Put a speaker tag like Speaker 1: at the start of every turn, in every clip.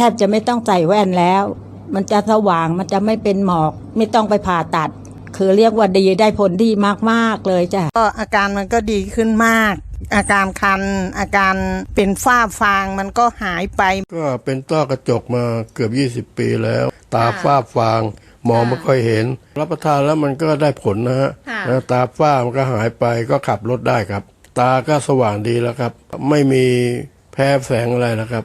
Speaker 1: แทบจะไม่ต้องใส่แว่นแล้ว มันจะสว่างมันจะไม่เป็นหมอก ไม่ต้องไปผ่าตัด คือเรียกว่าดีได้ผลดีมากๆเลยจ้ะ
Speaker 2: ก็อาการมันก็ดีขึ้นมาก อาการคัน อาการเป็นฝ้าฟางมันก็หายไป
Speaker 3: ก็เป็นต้อกระจกมาเกือบ 20 ปีแล้ว ตาฝ้าฟางมองไม่ค่อยเห็น รับประทานแล้วมันก็ได้ผลนะฮะ
Speaker 2: ค่ะ
Speaker 3: นะตาฝ้ามันก็หายไปก็ขับรถได้ครับ ตาก็สว่างดีแล้วครับ ไม่มีแพ้แสงอะไรแล้วครับ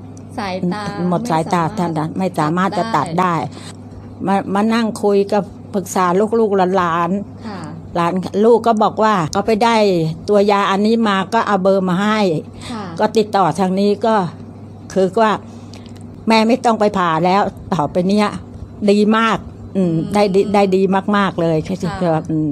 Speaker 4: สายตา
Speaker 1: หมดสายตาท่านนะไม่สามารถจะตัดได้ มามานั่งคุยกับปรึกษาลูกๆหลาน
Speaker 4: ค่ะ
Speaker 1: ๆหลานลูกก็บอกว่าก็ไปได้ตัวยาอันนี้มาก็เอาเบอร์มาให้
Speaker 4: ค่ะ
Speaker 1: ก็ติดต่อทางนี้ก็คือว่า แม่ไม่ต้องไปผ่าแล้วต่อไปเนี้ย ดีมาก อืมได้ดีได้ดีมาก ๆ เลยคือคือว่าอืม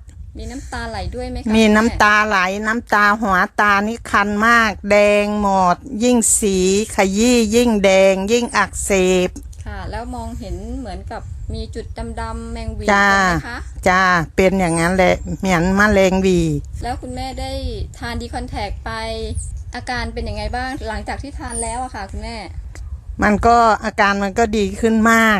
Speaker 4: มีน้ำตาไหลด้วยไหมคะ
Speaker 2: มี
Speaker 4: คุณแน้ำ
Speaker 2: ตาไหลน้ำตาหัวตานี่คันมาก แดงหมด ยิ่งสีขยี้ยิ่งแดง ยิ่งอักเสบ
Speaker 4: ค่ะ แล้วมองเห็นเหมือนกับมีจุดดำๆแมงวี
Speaker 2: จ้า
Speaker 4: ใช่ไหมคะ
Speaker 2: จ้าเป็นอย่างนั้นแหละเหมือนมะเร็งหวี
Speaker 4: แล้วคุณแม่ได้ทานดีคอนแทคไปอาการเป็นยังไงบ้างหลังจากที่ทานแล้วอะค่ะคุณแม่
Speaker 2: มันก็อาการมันก็ดีขึ้นมาก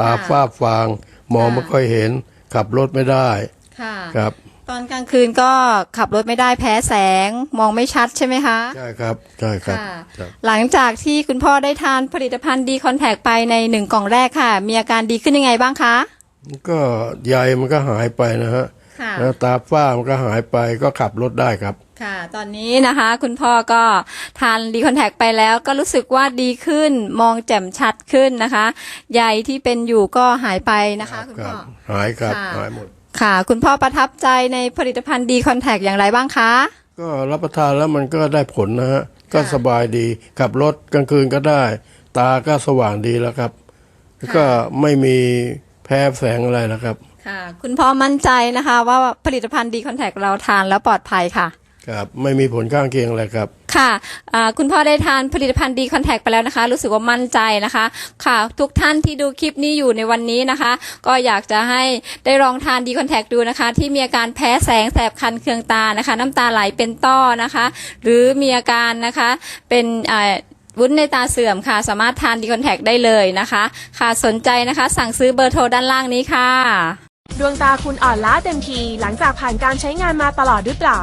Speaker 3: ตาฝ้าฟาง มองไม่ค่อยเห็น ขับรถไม่ได้
Speaker 4: ค่ะ
Speaker 3: ครับ
Speaker 4: ตอนกลางคืนก็ขับรถไม่ได้แพ้แสงมองไม่ชัดใช่ไหมคะ
Speaker 3: ใช่ครับใช่ครับ
Speaker 4: ค่ะ
Speaker 3: ครับ
Speaker 4: หลังจากที่คุณพ่อได้ทานผลิตภัณฑ์ดีคอนแทคไปในหนึ่งกล่องแรกค่ะ มีอาการดีขึ้นยังไงบ้างคะ
Speaker 3: ก็ใยมันก็หายไปนะฮะ
Speaker 4: ค่ะ
Speaker 3: แล้วตาฝ้ามันก็หายไปก็ขับรถได้ครับ
Speaker 4: ค่ะ ตอนนี้นะคะ คุณพ่อก็ทานดีคอนแทคไปแล้วก็รู้สึกว่าดีขึ้นมองแจ่มชัดขึ้นนะคะ ใยที่เป็นอยู่ก็หายไปนะคะคุณ
Speaker 3: ครั
Speaker 4: พ่
Speaker 3: บ
Speaker 4: อ
Speaker 3: หายครับ
Speaker 4: ค่ะ
Speaker 3: หายหมด
Speaker 4: ค่ะ คุณพ่อประทับใจในผลิตภัณฑ์ดีคอนแทคอย่างไรบ้างคะ
Speaker 3: ก็รับประทานแล้วมันก็ได้ผลนะฮะ ก็
Speaker 4: ค่ะ
Speaker 3: สบายดีขับรถกลางคืนก็ได้ ตาก็สว่างดีแล้วครับ แล้วก็ไม่มีแพ้แสงอะไรนะครับ
Speaker 4: ค่ะ คุณพ่อมั่นใจนะคะ ว่าผลิตภัณฑ์ดีคอนแทคเราทานแล้วปลอดภัยค่ะ
Speaker 3: ครับไม่มีผลข้างเคียงอะไรครับ
Speaker 4: ค่ะอ่าคุณพ่อได้ทานผลิตภัณฑ์ดีคอนแทคไปแล้วนะคะ รู้สึกว่ามั่นใจนะคะ ค่ะ ทุกท่านที่ดูคลิปนี้อยู่ในวันนี้นะคะ ก็อยากจะให้ได้ลองทานดีคอนแทคดูนะคะ ที่มีอาการแพ้แสงแสบคันเคืองตานะคะ น้ำตาไหลเป็นต้อนะคะ หรือมีอาการนะคะเป็นอ่าวุ้นในตาเสื่อมค่ะ สามารถทานดีคอนแทคได้เลยนะคะ ค่ะสนใจนะคะ สั่งซื้อเบอร์โทรด้านล่างนี้ค่ะ
Speaker 5: ดวงตาคุณอ่อนล้าเต็มทีหลังจากผ่านการใช้งานมาตลอดหรือเปล่า